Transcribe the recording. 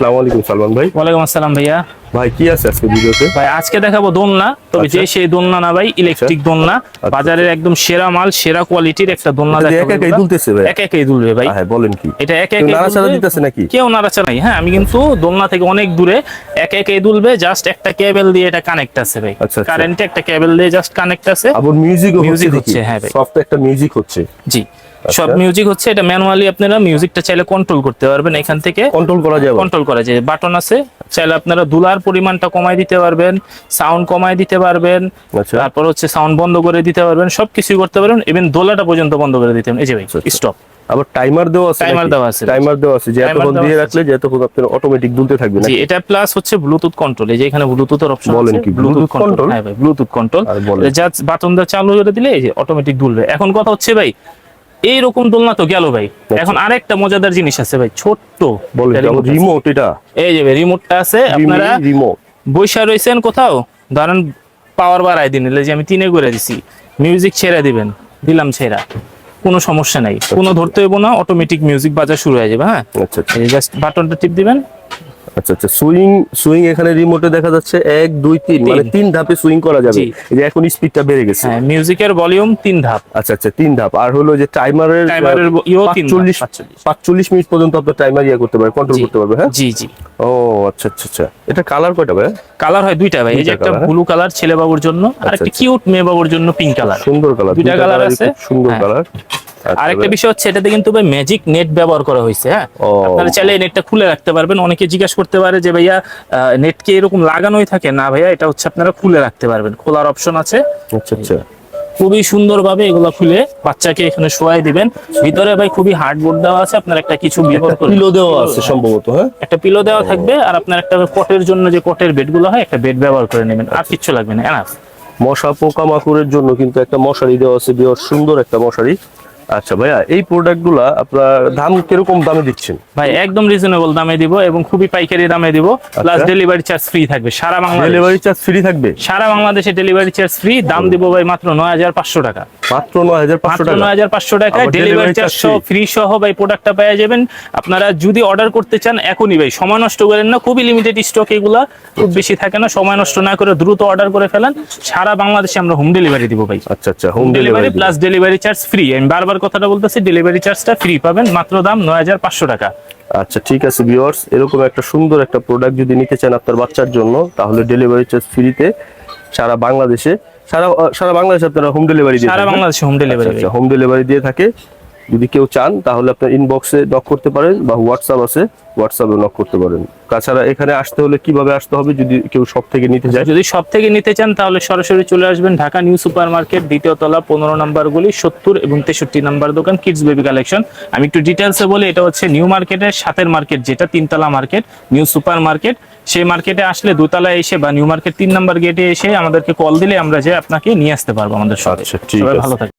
আসসালামু আলাইকুম সালমান ভাই। ওয়ালাইকুম আসসালাম ভাইয়া। ভাই কি আছে আজকে ভিডিওতে? ভাই আজকে দেখাবো দোলনা। তবে আচ্ছা। যে সেই দোলনা না ভাই ইলেকট্রিক দোলনা বাজারের একদম সেরা মাল সেরা কোয়ালিটির একটা দোলনা দেখাবো একা একাই দুলতেছে ভাই? একা একাই দুলবে ভাই। হ্যাঁ বলেন কি। এটা একা একাই নাড়াচাড়া দিতেছে নাকি? কেউ নাড়াচাড়া নাই। হ্যাঁ আমি কিন্তু দোলনা থেকে অনেক দূরে একা একাই দুলবে জাস্ট একটা কেবল দিয়ে এটা কানেক্ট আছে ভাই। আচ্ছা, আচ্ছা। কারেন্টে একটা কেবল দিয়ে জাস্ট কানেক্ট আছে। আবার Music হচ্ছে হ্যাঁ ভাই। সফট একটা মিউজিক হচ্ছে। জি। আচ্ছা। সব মিউজিক হচ্ছে এটা ম্যানুয়ালি আপনারা মিউজিকটা চাইলে কন্ট্রোল করতে পারবেন এখান থেকে কন্ট্রোল করা যাবে কন্ট্রোল করা যায় বাটন আছে চাইলে আপনারা দুলার পরিমাণটা কমাই দিতে পারবেন সাউন্ড কমাই দিতে পারবেন আচ্ছা। তারপর হচ্ছে সাউন্ড বন্ধ করে দিতে পারবেন সবকিছু করতে পারবেন ইভেন দোলাটা পর্যন্ত বন্ধ করে দিতে পারবেন এই যে ভাই আচ্ছা, আচ্ছা। স্টপ আবার টাইমার দেওয়া আছে Timer দেওয়া আছে। টাইমার দেওয়া আছে যে এতক্ষণ দিয়ে রাখলে যে এতক্ষণ আপনার অটোমেটিক দুলতে থাকবে জি এটা প্লাস হচ্ছে ব্লুটুথ কন্ট্রোল এই যে এখানে ব্লুটুথের অপশন বলেন আছে কি? ব্লুটুথ কন্ট্রোল হ্যাঁ ভাই ব্লুটুথ কন্ট্রোল। জাস্ট বাটন দা চালু করে দিলে এই যে অটোমেটিক দুলবে এখন কথা হচ্ছে ভাই এইরকম দোলনা তো গেল ভাই। এখন আরেকটা মজাদার জিনিস আছে ভাই ছোট্ট। রিমোট এটা? এই যে রিমোটটা আছে আপনারা রিমোট বৈশা রয়েছেন কোথাও? ধরেন পাওয়ার বাড়াই দিন যে আমি তিনে করে দিছি। মিউজিক ছেড়ে দিবেন দিলাম ছেড়া। কোনো সমস্যা নাই। কোনো ধরতে হইব না অটোমেটিক মিউজিক বাজা শুরু হয়ে যাবে হ্যাঁ? আচ্ছা আচ্ছা। এই জাস্ট বাটনটা টিপ দিবেন। আচ্ছা আচ্ছা সুইং সুইং এখানে রিমোটে দেখা যাচ্ছে এক দুই তিন মানে তিন ধাপে সুইং করা যাবে। এই যে এখন স্পিডটা বেড়ে গেছে। হ্যাঁ মিউজিকের ভলিউম তিন ধাপ। আচ্ছা আচ্ছা তিন ধাপ। আর হলো যে টাইমারের টাইমারের ইও তিন ধাপ, চল্লিশ 45 মিনিট পর্যন্ত আপনার টাইমার ইয়ে করতে পারবে কন্ট্রোল করতে পারবে হ্যাঁ? জি জি। ও আচ্ছা আচ্ছা আচ্ছা। এটা কালার কয়টা ভাই? কালার হয় দুইটা ভাই। এই যে একটা হ্যাঁ? ব্লু কালার ছেলে বাবুর জন্য আর একটা আচ্ছা। কিউট মেয়ে বাবুর জন্য পিঙ্ক কালার সুন্দর কালার দুইটা colour আছে। সুন্দর হ্যাঁ। কালার আরেকটা বিষয় হচ্ছে এটাতে কিন্তু ভাই ম্যাজিক নেট ব্যবহার করা হয়েছে হ্যাঁ। আপনারা চাইলে এই নেটটা খুলে রাখতে পারবেন। অনেকে জিজ্ঞাসা করতে পারে যে ভাইয়া নেট কি এরকম লাগানোই থাকে? না ভাইয়া এটা হচ্ছে আপনারা খুলে রাখতে পারবেন। খোলার অপশন আছে। আচ্ছা আচ্ছা। খুবই সুন্দরভাবে এগুলো খুলে বাচ্চাকে এখানে শোয়াই দিবেন। ভিতরে ভাই খুবই হার্ডবোর্ড দেওয়া আছে আপনার একটা কিছু পিলো দেওয়া আছে সম্ভবত হ্যাঁ? একটা পিলো দেওয়া থাকবে আর আপনার একটা কটের জন্য যে কটের বেডগুলো হয় একটা বেড ব্যবহার করে নেবেন। আর কিচ্ছু লাগবে না এনাফ মশা পোকা মাকুড়ের জন্য কিন্তু একটা মশারি দেওয়া আছে বিরাট সুন্দর একটা মশারি। আচ্ছা ভাইয়া এই প্রোডাক্টগুলা আপনার দাম কীরকম দামে দিচ্ছেন? ভাই একদম রিজনেবল দামে দিব এবং খুবই পাইকারি দামে দিব। প্লাস। ডেলিভারি চার্জ ফ্রি থাকবে সারা বাংলাদেশ। ডেলিভারি চার্জ ফ্রি থাকবে? সারা বাংলাদেশে ডেলিভারি চার্জ ফ্রি দাম দিব ভাই মাত্র নয় হাজার পাঁচশো টাকা। মাত্র নয় হাজার পাঁচশো মাত্র টাকা। নয় হাজার পাঁচশো টাকা ডেলিভারি চার্জ সহ? ফ্রি সহ ভাই প্রোডাক্টটা পেয়ে যাবেন। আপনারা যদি অর্ডার করতে চান এখনই ভাই সময় নষ্ট করেন না খুবই লিমিটেড স্টক এগুলা খুব বেশি থাকে না সময় নষ্ট না করে দ্রুত অর্ডার করে ফেলেন। সারা বাংলাদেশে আমরা হোম ডেলিভারি দিব ভাই। আচ্ছা আচ্ছা home delivery plus delivery charge free আমি বারবার কথাটা বলতেছি ডেলিভারি চার্জটা ফ্রি পাবেন মাত্র দাম নয় হাজার পাঁচশো টাকা। আচ্ছা ঠিক আছে ভিউয়ার্স এরকম একটা সুন্দর একটা প্রোডাক্ট যদি নিতে চান আপনার বাচ্চার জন্য তাহলে ডেলিভারি চার্জ ফ্রিতে সারা বাংলাদেশে সারা সারা বাংলাদেশে আপনারা হোম ডেলিভারি দিয়ে সারা বাংলাদেশে হোম ডেলিভারি হোম ডেলিভারি দিয়ে থাকে। যদি কেউ চান তাহলে আপনার ইনবক্সে নক করতে পারেন বা হোয়াটসঅ্যাপ আছে হোয়াটসঅ্যাপে নক করতে পারেন। তাছাড়া এখানে আসতে হলে কীভাবে আসতে হবে যদি কেউ সব থেকে নিতে যায় যদি সব থেকে নিতে চান তাহলে সরাসরি চলে আসবেন ঢাকা নিউ সুপার মার্কেট দ্বিতীয় তলা পনেরো নাম্বার গুলি সত্তর এবং তেষট্টি নাম্বার দোকান কিডস বেবি কালেকশন আমি একটু ডিটেলসে বলি এটা হচ্ছে নিউ মার্কেটের সাতের মার্কেট যেটা তিনতলা মার্কেট নিউ সুপার মার্কেট সেই মার্কেটে আসলে দোতলায় এসে বা নিউ মার্কেট তিন নাম্বার গেটে এসে আমাদেরকে কল দিলে আমরা যে আপনাকে নিয়ে আসতে পারব আমাদের আচ্ছা, সবাই ভালো থাকবেন।